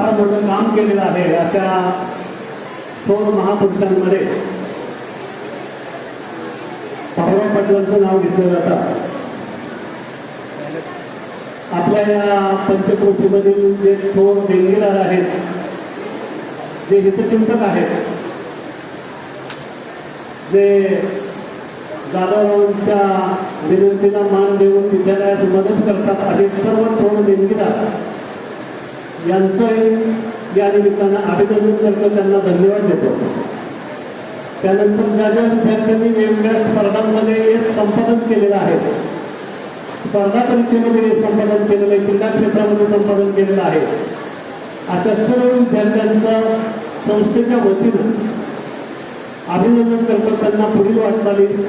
फार मोठं काम केलेलं आहे अशा थोर महापुरुषांमध्ये. भाऊराव पाटलांचं नाव घेतलं जातं. आपल्या या पंचक्रोशीमधील जे थोर देणगीदार आहेत जे हितचिंतक आहेत जे दादाभाऊंच्या विनंतीला मान देऊन विद्यालयात मदत करतात असे सर्व थोर देणगीदार यांचं या निमित्तानं अभिनंदन करतो त्यांना धन्यवाद देतो. त्यानंतर ज्या ज्या विद्यार्थ्यांनी वेगवेगळ्या स्पर्धांमध्ये संपादन केलेलं आहे. स्पर्धा परीक्षेमध्ये संपादन केलेलं आहे क्रीडा क्षेत्रामध्ये संपादन केलेलं आहे. अशा सर्व विद्यार्थ्यांचं संस्थेच्या वतीनं अभिनंदन करतो त्यांना पुढील वाटचालीस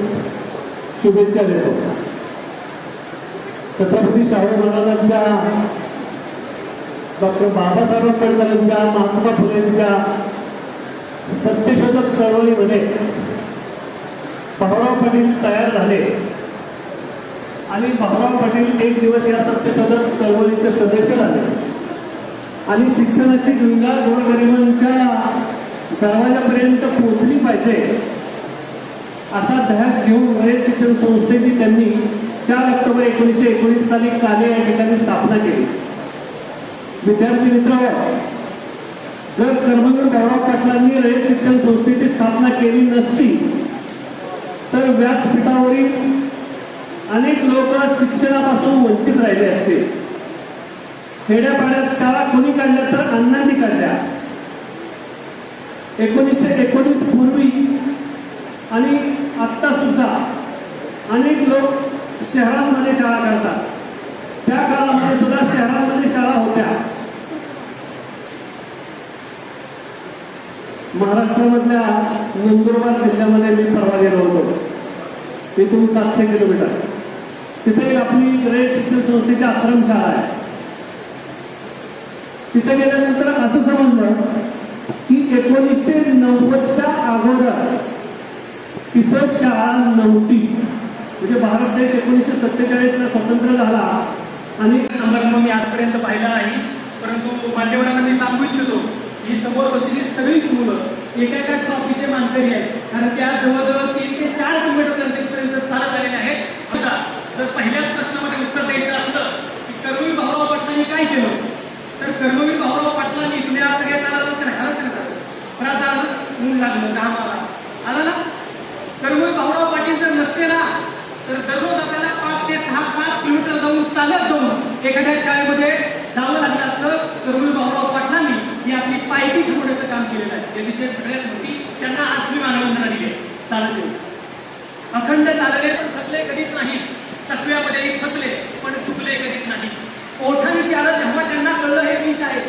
शुभेच्छा देतो. छत्रपती शाहू महाराजांच्या डॉक्टर बाबासाहेब आंबेडकरांच्या महात्मा फुलेंच्या सत्यशोधक चळवळीमध्ये भाऊराव पाटील तयार झाले. आणि भाऊराव पाटील एक दिवस या सत्यशोधक चळवळीचे सदस्य झाले. आणि शिक्षणाची गंगा गोरगरिबांच्या दरवाजापर्यंत पोहोचली पाहिजे असा ध्यास घेऊन रयत शिक्षण संस्थेची त्यांनी चार ऑक्टोबर एकोणीसशे एकोणीस साली काले या ठिकाणी स्थापना केली. विद्यार्थी मित्र जर कर्मवीर भाऊराव पाटलांनी रयत शिक्षण संस्थेची स्थापना केली नसती तर व्यासपीठावरील अनेक लोक शिक्षणापासून वंचित राहिले असते. खेड्यापाड्यात शाळा कोणी काढल्या तर अण्णांनी काढल्या. एकोणीसशे एकोणीस पूर्वी आणि आत्ता सुद्धा अनेक लोक शहरांमध्ये शाळा काढतात. त्या काळामध्ये सुद्धा शहरामध्ये शाळा होत्या. महाराष्ट्रामधल्या नंदुरबार जिल्ह्यामध्ये मी परवा गेलो होतो. तिथून सातशे किलोमीटर. तिथे आपली रयत शिक्षण संस्थेची आश्रमशाळा आहे. तिथे गेल्यानंतर असं समजलं की एकोणीसशे नव्वदच्या अगोदर तिथं शाळा नव्हती. म्हणजे भारत देश एकोणीसशे सत्तेचाळीसला स्वतंत्र झाला. अनेक संघटना मी आजपर्यंत पाहिला नाही परंतु मान्यवरांना मी सांगू इच्छितो ही समोर बसलेली सगळीच मुलं एका एका ट्रॉफीचे मानकरी आहेत. कारण त्या जवळजवळ तीन ते चार किलोमीटर पर्यंत चालत आलेले आहेत. आता जर पहिल्याच प्रश्नामध्ये उत्तर द्यायचं असलं की कर्मवीर भाऊराव पाटलांनी काय केलं? तर कर्मवीर भाऊराव पाटलांनी तुम्ही आज सगळ्या चालत नाही आलं नाही पण आता आलं ऊन लागलं कामाला आला. ना? कर्मवीर भाऊराव पाटील जर नसते ना तर दररोज आपल्याला पाच ते सहा सात किलोमीटर चालत जाऊन एखाद्या शाळेमध्ये जावं लागलं असतं कर्मवीर भाऊराव पाटलांनी ही आपली पायपी ठरवण्याचं काम केलेलं आहे. या विषय सगळ्यात मोठी त्यांना आज मी मानवंदना दिली चालत येऊ. अखंड चालले पण थकले कधीच नाही. तकव्यामध्ये फसले पण चुकले कधीच नाही. ओठांशी आलं तेव्हा त्यांना कळलं हे विष आहे.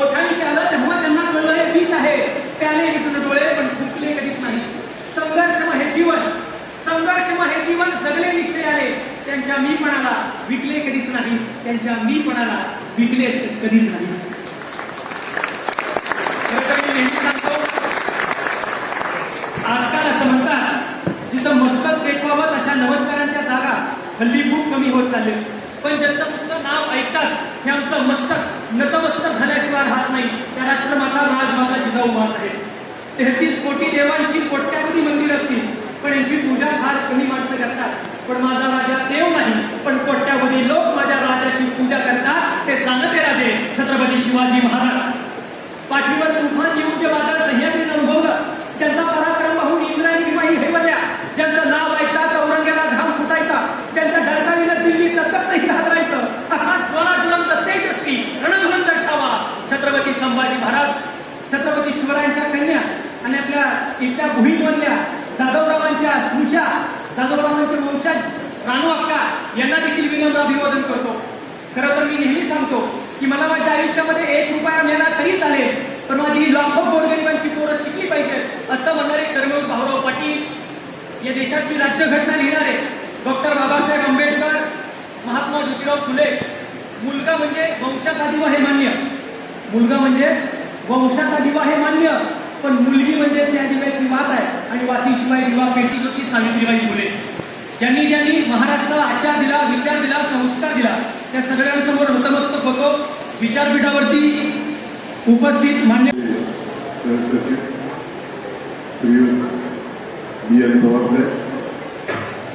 ओठांशी आलं तेव्हा त्यांना कळलं हे विष आहे. प्याले विटून डोळे पण फुकले कधीच नाही संघर्षम हे जीवन संघर्षम हे जीवन जगले निश्चयाने त्यांच्या मीपणाला विकले कधीच नाही. त्यांच्या मीपणाला विकलेच कधीच नाही. सांगतो आजकाल असं म्हणतात जिथं मस्तक टेकवावं अशा नमस्कारांच्या जागा हल्ली खूप कमी होत चालले पण ज्यांचं पुस्तक नाव ऐकतात हे आमचं मस्तक नतमस्तक झाल्याशिवाय राहत नाही. त्या राष्ट्रमाता राजमाता जिजाऊ मात आहेत तेहतीस कोटी देवांची कोट्यावधी मंदिर असतील पण यांची पूजा फार कमी माणसं करतात. पण माझा तिथल्या इथल्या जाधवरावांच्या स्नुषा जाधवरावांचे वंशज राणू अक्का यांना देखील विनम्र अभिवादन करतो. खरं तर मी नेहमी सांगतो की मला माझ्या आयुष्यामध्ये एक रुपया मिळाला तरी चालेल पण माझी लाखो गोरगरिबांची पोरं शिकली पाहिजे असं म्हणणारे कर्मवीर भाऊराव पाटील या देशाची राज्यघटना लिहिणारे डॉक्टर बाबासाहेब आंबेडकर महात्मा ज्योतिराव फुले. मुलगा म्हणजे वंशाचा दिवा हे मान्य. मुलगा म्हणजे वंशाचा दिवा हे मान्य. पण मुलगी म्हणजे त्या वात आहे आणि वातीशिवाय दिवा पेटी होती सावित्रीबाई फुले. ज्यांनी ज्यांनी महाराष्ट्राला आचार दिला विचार दिला संस्कार दिला त्या सगळ्यांसमोर नतमस्तक होतो. विचारपीठावरती उपस्थित मान्य बी एन साहेब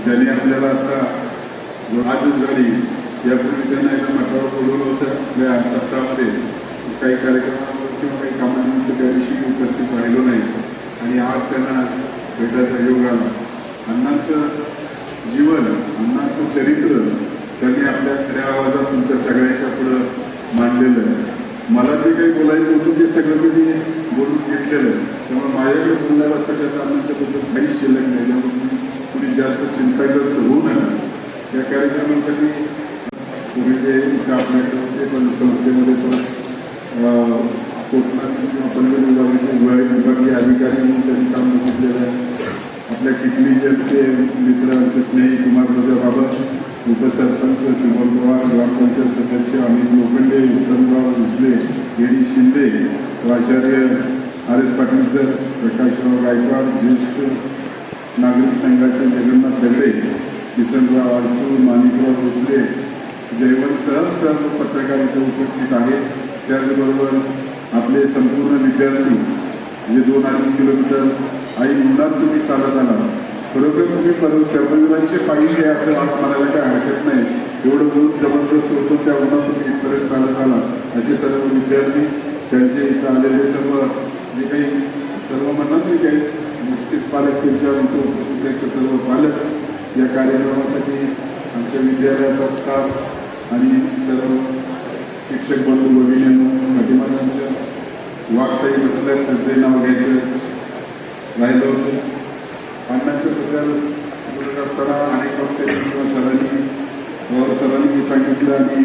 ज्यांनी आपल्याला आता आजच झाली यापूर्वी त्यांना एका मठावर बोलवलं होतं आपल्या सप्ताहामध्ये काही कार्यक्रम किंवा काही कामानिमित्त त्या दिवशी उपस्थित राहिलो नाही आणि आज त्यांना भेटायचा योग आला. अण्णांचं जीवन अण्णांचं चरित्र त्यांनी आपल्या खऱ्या आवाजात तुमच्या सगळ्यांच्या पुढं मांडलेलं आहे. मला जे काही बोलायचं होतं ते सगळं मी बोलून घेतलेलं आहे. त्यामुळे माझ्याकडे बोलण्याला कारणांच्या बद्दल काहीच शिल्लक नाही. त्यामुळे तुम्ही कुणी जास्त चिंताग्रस्त होऊ नका या कार्यक्रमासाठी पूर्वी जे आपल्याकडे पण संस्थेमध्ये पण अं, आपण आपल्या किटली जनते मित्र आमचे स्नेही कुमार बाबा उपसरपंच शुभम पवार ग्रामपंचायत सदस्य अमित लोखंडे उत्तमराव भोसले गिरीश शिंदे प्राचार्य आचार्य R S Patil sir Prakashrao Gaikwad ज्येष्ठ नागरिक संघाचे जगन्नाथ दगडे किसनराव आरसू माणिकराव भोसले जयवंत सह सर्व पत्रकार इथे उपस्थित आहेत. त्याचबरोबर आपले संपूर्ण विद्यार्थी जे दोन अडीच किलोमीटर आई मुलात तुम्ही चालत आला खरोखर तुम्ही परत कर्मवीरांचे पायी असं आज म्हणायला काही हरकत नाही. एवढं ऊन जबरदस्त होतं त्या उन्हातून इथपर्यंत चालत आला असे सर्व विद्यार्थी त्यांचे इथं आलेले सर्व जे काही सर्व म्हणणार नाही काही नुसतेच पालक त्यांच्यावर उपस्थित आहेत ते सर्व पालक या कार्यक्रमासाठी आमच्या विद्यालयाचा स्टाफ आणि सर्व शिक्षक बंधू भगिनींनो पाठीमागांच्या वाघताई बसल्या त्यांचंही नाव घ्यायचं. राहिलं होतं अण्णांच्या बद्दल बोलत असताना अनेक वक्त्यांनी सरांनी सरांनी सांगितलं आणि